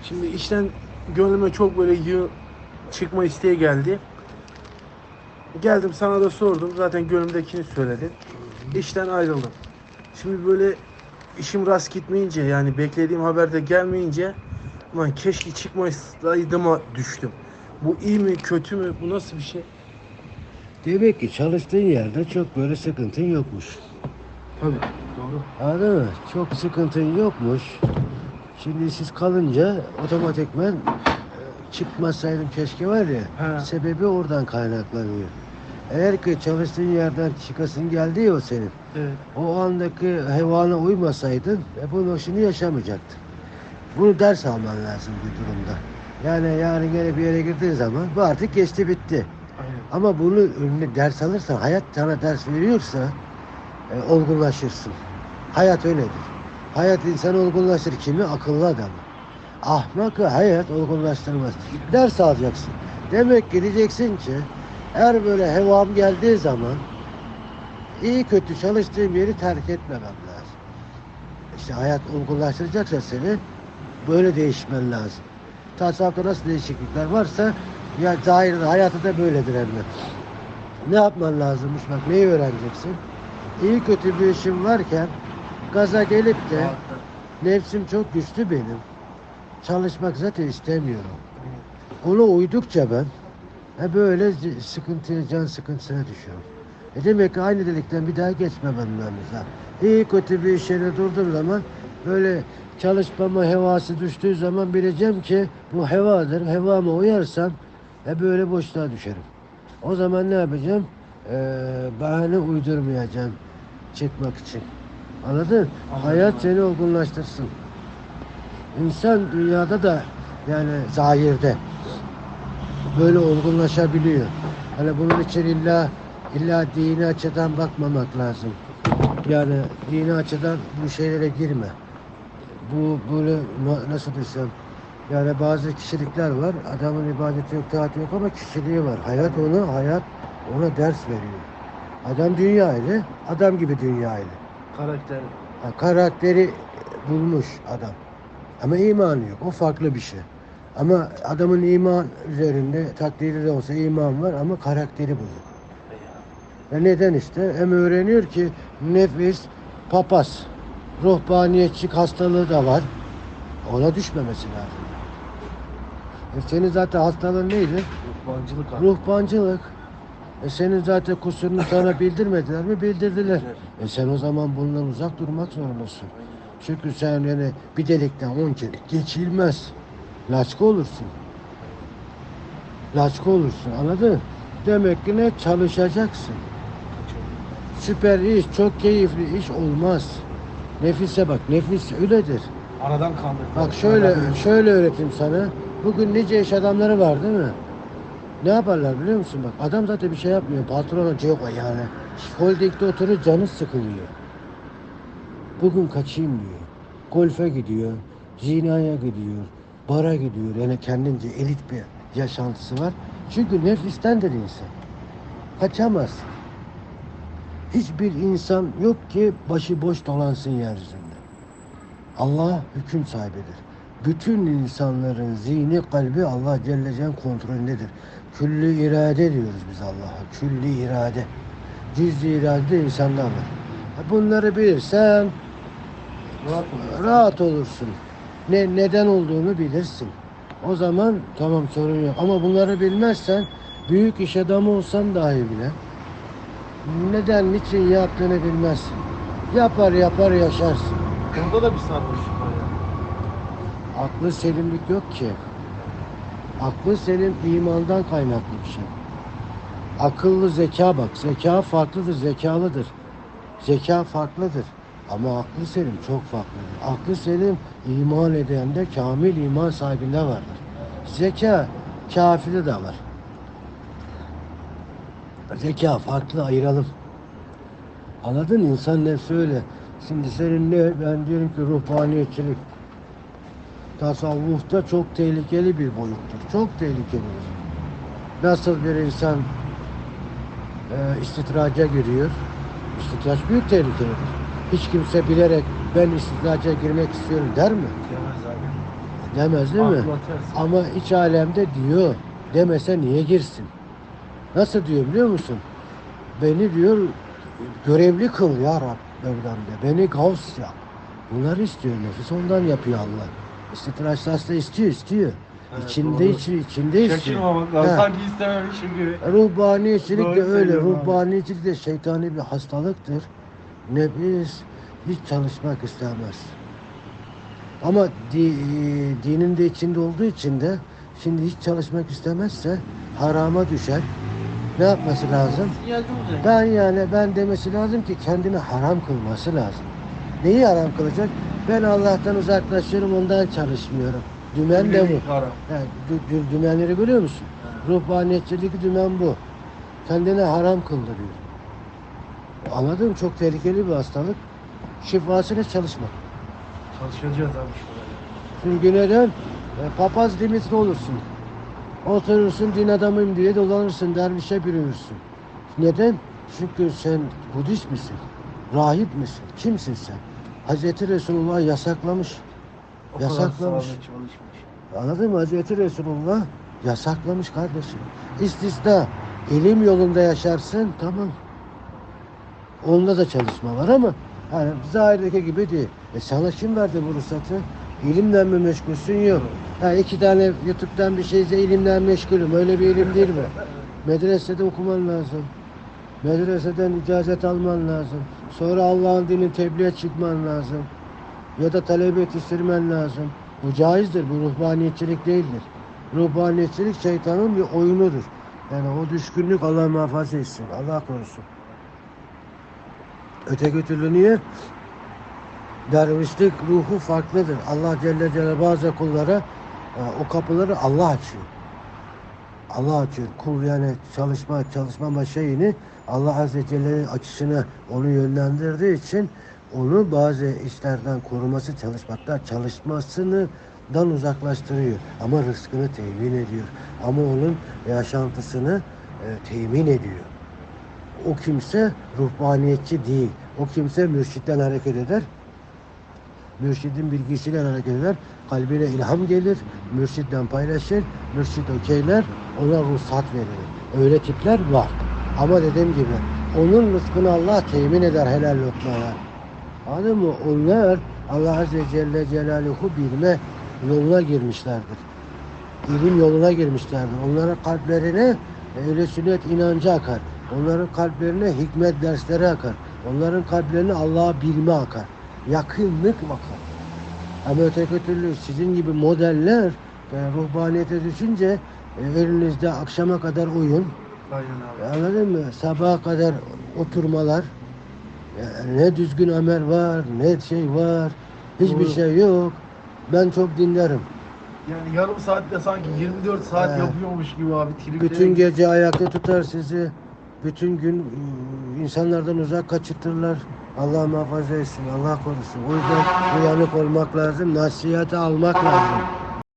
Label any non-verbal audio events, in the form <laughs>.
Şimdi işten gönlüme çok böyle yığ çıkma isteği geldi. Geldim sana da sordum. Zaten gönlümdekini söyledin. İşten ayrıldım. Şimdi böyle işim rast gitmeyince yani beklediğim haber de gelmeyince Ulan keşke çıkmasaydıma düştüm. Bu iyi mi kötü mü bu nasıl bir şey? Demek ki çalıştığın yerde çok böyle sıkıntın yokmuş. Tabii doğru. Anladın mı? Çok sıkıntın yokmuş. Şimdi siz kalınca otomatikmen e, çıkmasaydım keşke var ya. He. Sebebi oradan kaynaklanıyor. Eğer ki çalıştığın yerden çıkasın geldi ya o senin. Evet. O andaki hevana uymasaydın e, bunu şimdi yaşamayacaktın. Bunu ders alman lazım bir durumda. Yani yarın gene bir yere girdiğin zaman bu artık geçti bitti. Aynen. Ama bunu önüne ders alırsan, hayat sana ders veriyorsa e, olgunlaşırsın. Hayat öyledir. Hayat insanı olgunlaştırır. Kimi? Akıllı adamı. Ahmakı hayat olgunlaştırmaz. Ders alacaksın. Demek ki diyeceksin ki eğer böyle hevam geldiği zaman iyi kötü çalıştığım yeri terk etmemem lazım. İşte hayat olgunlaştıracaksa seni böyle değişmen lazım. Tasavvufta nasıl değişiklikler varsa ya zahirde hayatı da böyledir elbet. Ne yapman lazımmış bak neyi öğreneceksin? İyi kötü bir işim varken gaza gelip de nefsim çok güçlü benim. Çalışmak zaten istemiyorum. Ona uydukça ben he böyle sıkıntıya, can sıkıntısına düşüyorum. E demek ki aynı delikten bir daha geçmemem lazım. İyi kötü bir yerine durduğum zaman böyle çalışmama hevası düştüğü zaman bileceğim ki bu hevadır. Hevama uyarsam e böyle boşluğa düşerim. O zaman ne yapacağım? Ee, bahane uydurmayacağım çıkmak için. Anladın? Hayat seni olgunlaştırsın. İnsan dünyada da yani zahirde böyle olgunlaşabiliyor. Hani bunun için illa illa dini açıdan bakmamak lazım. Yani dini açıdan bu şeylere girme. Bu böyle na- nasıl desem yani bazı kişilikler var. Adamın ibadeti yok, taati yok ama kişiliği var. Hayat ona, hayat ona ders veriyor. Adam dünya adam gibi dünya. Karakter. Ha, karakteri bulmuş adam. Ama imanı yok. O farklı bir şey. Ama adamın iman üzerinde takdiri de olsa iman var ama karakteri bozuk. Ve neden işte? Hem öğreniyor ki nefis, papaz, ruhbaniyetçik hastalığı da var. Ona düşmemesi lazım. E senin zaten hastalığın neydi? Ruhbancılık. Ruhbancılık. E senin zaten kusurunu sana bildirmediler mi? Bildirdiler. E sen o zaman bundan uzak durmak zorundasın. Çünkü sen yani bir delikten on kere geçilmez. Laçka olursun. Laçka olursun anladın? Demek ki ne? Çalışacaksın. Süper iş, çok keyifli iş olmaz. Nefise bak, nefis öyledir. Aradan kaldır. Bak şöyle şöyle öğreteyim sana. Bugün nice iş adamları var değil mi? Ne yaparlar biliyor musun bak adam zaten bir şey yapmıyor. Patrona yok yani. Holdingde oturuyor canı sıkılıyor. Bugün kaçayım diyor. Golfe gidiyor. Zinaya gidiyor. Bara gidiyor. Yani kendince elit bir yaşantısı var. Çünkü nefistendir insan. Kaçamaz. Hiçbir insan yok ki başı boş dolansın yeryüzünde. Allah hüküm sahibidir. Bütün insanların zihni, kalbi Allah Celle Celle'nin kontrolündedir. Külli irade diyoruz biz Allah'a. Külli irade. Cüz-i irade de insanda var. Bunları bilirsen Rahat ol. rahat olursun. Ne neden olduğunu bilirsin. O zaman tamam sorun yok. Ama bunları bilmezsen büyük iş adamı olsan dahi bile neden niçin yaptığını bilmezsin. Yapar yapar yaşarsın. Onda da bir sarhoşluk. Aklı selimlik yok ki. Aklı selim imandan kaynaklı bir şey. Akıllı zeka bak. Zeka farklıdır, zekalıdır. Zeka farklıdır. Ama aklı selim çok farklıdır. Aklı selim iman edende kamil iman sahibinde vardır. Zeka kafirde de var. Zeka farklı ayıralım. Anladın insan nefsi öyle. Şimdi senin ne? Ben diyorum ki ruhbaniyetçilik tasavvufta çok tehlikeli bir boyuttur. Çok tehlikelidir. Nasıl bir insan e, istitraca giriyor? İstitraç büyük tehlikelidir. Hiç kimse bilerek ben istitraca girmek istiyorum der mi? Yemez abi. Demez değil mi? Ama iç alemde diyor. Demese niye girsin? Nasıl diyor biliyor musun? Beni diyor görevli kıl ya Rab Mevlam de. Beni gavs yap. Bunları istiyor nefis ondan yapıyor Allah. İşte tıraşlas da istiyor istiyor. Evet, içinde doğru. içi, içinde istiyor. Şaşırmamak lazım. Sanki istememişim gibi. Doğru de öyle. söylüyorsun abi. Ruhbanicilik de şeytani bir hastalıktır. Nefis hiç çalışmak istemez. Ama di, dinin de içinde olduğu için de şimdi hiç çalışmak istemezse harama düşer. Ne yapması lazım? Ben yani ben demesi lazım ki kendini haram kılması lazım. Neyi haram kılacak? Ben Allah'tan uzaklaşıyorum ondan çalışmıyorum. Dümen de bu. Haram. Yani dü- dü- dümenleri görüyor musun? Ruhbaniyetçilik dümen bu. Kendine haram kıldırıyor. Anladın mı? Çok tehlikeli bir hastalık. Şifasıyla çalışmak. Çalışacağız abi. Çünkü neden? E, papaz limitli olursun. Oturursun din adamıyım diye dolanırsın, dervişe bürünürsün. Neden? Çünkü sen Budist misin? Rahip misin? Kimsin sen? Hazreti Resulullah yasaklamış. O Yasaklamış. Anladın mı? Hazreti Resulullah yasaklamış kardeşim. İstisna. ilim yolunda yaşarsın tamam. Onda da çalışma var ama hani zahirdeki gibi değil. E sana kim verdi bu ruhsatı? İlimden mi meşgulsün? Yok. Ha, iki tane YouTube'dan bir şeyse ilimden meşgulüm. Öyle bir ilim değil mi? <laughs> Medresede okuman lazım. Medreseden icazet alman lazım. Sonra Allah'ın dinini tebliğe çıkman lazım. Ya da talebe yetiştirmen lazım. Bu caizdir. Bu ruhbaniyetçilik değildir. Ruhbaniyetçilik şeytanın bir oyunudur. Yani o düşkünlük Allah muhafaza etsin. Allah korusun. Öteki türlü niye? Dervişlik ruhu farklıdır. Allah Celle Celaluhu bazı kullara e, o kapıları Allah açıyor. Allah açıyor. Kul yani çalışma çalışma şeyini Allah Azze Celle'nin açısına onu yönlendirdiği için onu bazı işlerden koruması çalışmakta çalışmasını dan uzaklaştırıyor. Ama rızkını temin ediyor. Ama onun yaşantısını e, temin ediyor. O kimse ruhbaniyetçi değil. O kimse mürşitten hareket eder. Mürşidin bilgisiyle hareket eder. Kalbine ilham gelir. Mürşitten paylaşır. Mürşit okeyler. Ona ruhsat verir. Öyle tipler var. Ama dediğim gibi onun rızkını Allah temin eder helal lokmaya. Anladın mı? Onlar Allah Azze Celle Celaluhu bilme yoluna girmişlerdir. İlim yoluna girmişlerdir. Onların kalplerine öyle sünnet inancı akar. Onların kalplerine hikmet dersleri akar. Onların kalplerine Allah'ı bilme akar. Yakınlık akar. Ama öteki türlü sizin gibi modeller e, ruhbaniyete düşünce e, elinizde akşama kadar oyun, Aynen abi. Anladın mı? Sabaha kadar oturmalar. Yani ne düzgün amel var, ne şey var. Hiçbir Doğru. şey yok. Ben çok dinlerim. Yani yarım saatte sanki 24 saat He. yapıyormuş gibi abi. Triplere Bütün gece ayakta tutar sizi. Bütün gün ıı, insanlardan uzak kaçırtırlar. Allah muhafaza etsin, Allah korusun. O yüzden uyanık olmak lazım, nasihati almak lazım.